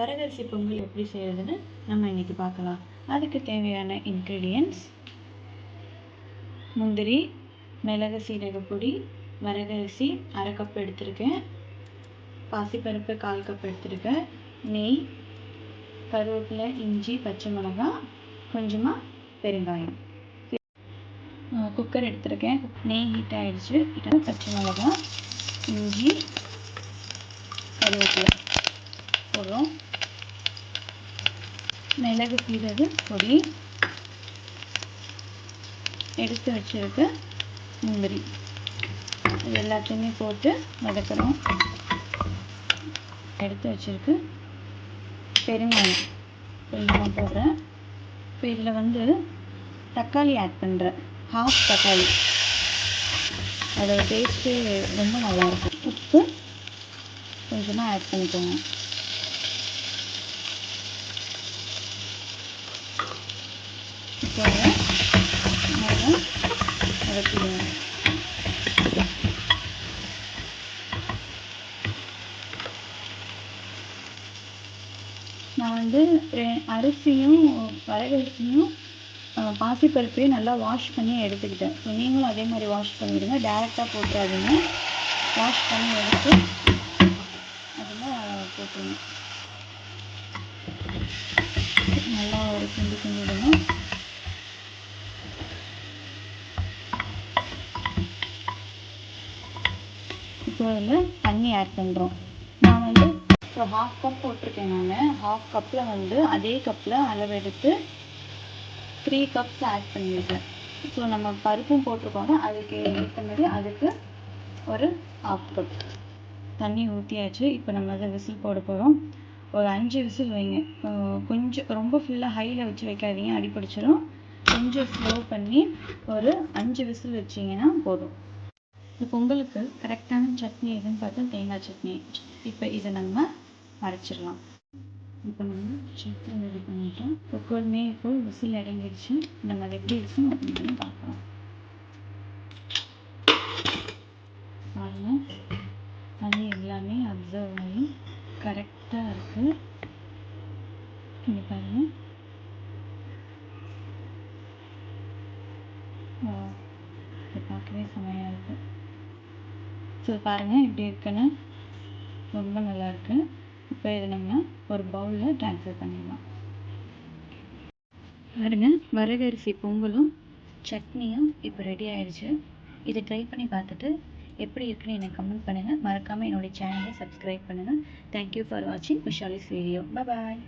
வரகரிசி பொங்கல் எப்படி செய்கிறதுன்னு நம்ம இன்றைக்கி பார்க்கலாம். அதுக்கு தேவையான இன்க்ரீடியன்ஸ் முந்திரி மிளகு சீரக பொடி வரகரிசி அரை கப் எடுத்திருக்கேன். பாசிப்பருப்பு கால் கப் எடுத்திருக்கேன். நெய் கருவேப்பிலை இஞ்சி பச்சை மிளகாய் கொஞ்சமாக பெருங்காயம். குக்கர் எடுத்திருக்கேன். நெய் ஹீட் ஆகிடுச்சு பச்சை மிளகாய் இஞ்சி கருவேப்பிலை. போடுறோம். மிளகு சீரக பொடி எடுத்து வச்சிருக்க முந்திரி. இது எல்லாத்தையுமே போட்டு வதக்குறோம் எடுத்து வச்சிருக்க பெருங்காயம். கொஞ்சமாக போடுறேன். இப்போ இதில் வந்து தக்காளி ஆட் பண்ணுறேன் ஹாஃப் தக்காளி. அதோட டேஸ்ட்டு ரொம்ப நல்லாயிருக்கும் உப்பு கொஞ்சமாக ஆட் பண்ணிக்கோங்க. இப்போ நல்லா நான் வந்து அரிசியும் வரகரிசியும் பாசிப்பருப்பையும் நல்லா வாஷ் பண்ணி எடுத்துக்கிட்டேன். ஸோ நீங்களும் அதே மாதிரி வாஷ் பண்ணிவிடுங்க டேரெக்டாக போட்டுறாதீங்க. வாஷ் பண்ணி எடுத்து அதில் போட்டுருங்க. நல்லா கிண்டி இப்போ வந்து தண்ணி ஆட் பண்ணுறோம் நான் வந்து இப்போ ஹாஃப் கப் போட்டிருக்கேன் நான் ஹாஃப் கப்பில் வந்து அதே கப்பில் அளவெடுத்து த்ரீ கப்ஸ் ஆட் பண்ணியிருக்கேன் ஸோ நம்ம பருப்பும் போட்டிருக்கோம் அதுக்கு ஏற்ற மாதிரி அதுக்கு ஒரு ஹாஃப் கப் தண்ணி ஊற்றியாச்சு இப்போ நம்ம அதை விசில் போட போகிறோம் ஒரு அஞ்சு விசில் வைங்க. கொஞ்சம் ரொம்ப ஃபுல்லாக ஹையில் வச்சு வைக்காதீங்க. அடிப்பிடிச்சிடும் கொஞ்சம் ஸ்லோ பண்ணி ஒரு அஞ்சு விசில் வச்சிங்கன்னா போதும். இந்த பொங்கலுக்கு கரெக்டான சட்னி எதுன்னு பார்த்தா தேங்காய் சட்னி. இப்போ இதை நம்ம அரைச்சிடலாம் இப்போ நம்ம சட்னி ரெடி பண்ணிட்டோம். குக்கர்மே இப்போ விசில் இறங்கிடுச்சு. நம்ம அது எப்படி இருக்கும் அப்படின்னு பார்க்கலாம் பாருங்கள் தண்ணி எல்லாமே அப்சர்வ் ஆகி கரெக்டாக இருக்குது இங்கே பாருங்கள் இது பார்க்கவே செமையாக இருக்குது ஸோ பாருங்கள் இப்படி இருக்குன்னு ரொம்ப நல்லா இருக்கு. இப்போ இதை நம்ம ஒரு பவுலில் ட்ரான்ஸ்ஃபர் பண்ணிடலாம். பாருங்க வரகரிசி பொங்கலும் சட்னியும் இப்போ ரெடி ஆயிடுச்சு. இதை ட்ரை பண்ணி பார்த்துட்டு எப்படி இருக்குன்னு எனக்கு கமெண்ட் பண்ணுங்கள் மறக்காமல் என்னுடைய சேனலை சப்ஸ்கிரைப் பண்ணுங்கள் தேங்க்யூ ஃபார் வாட்சிங் விஷாலிஸ் வீடியோ பாய்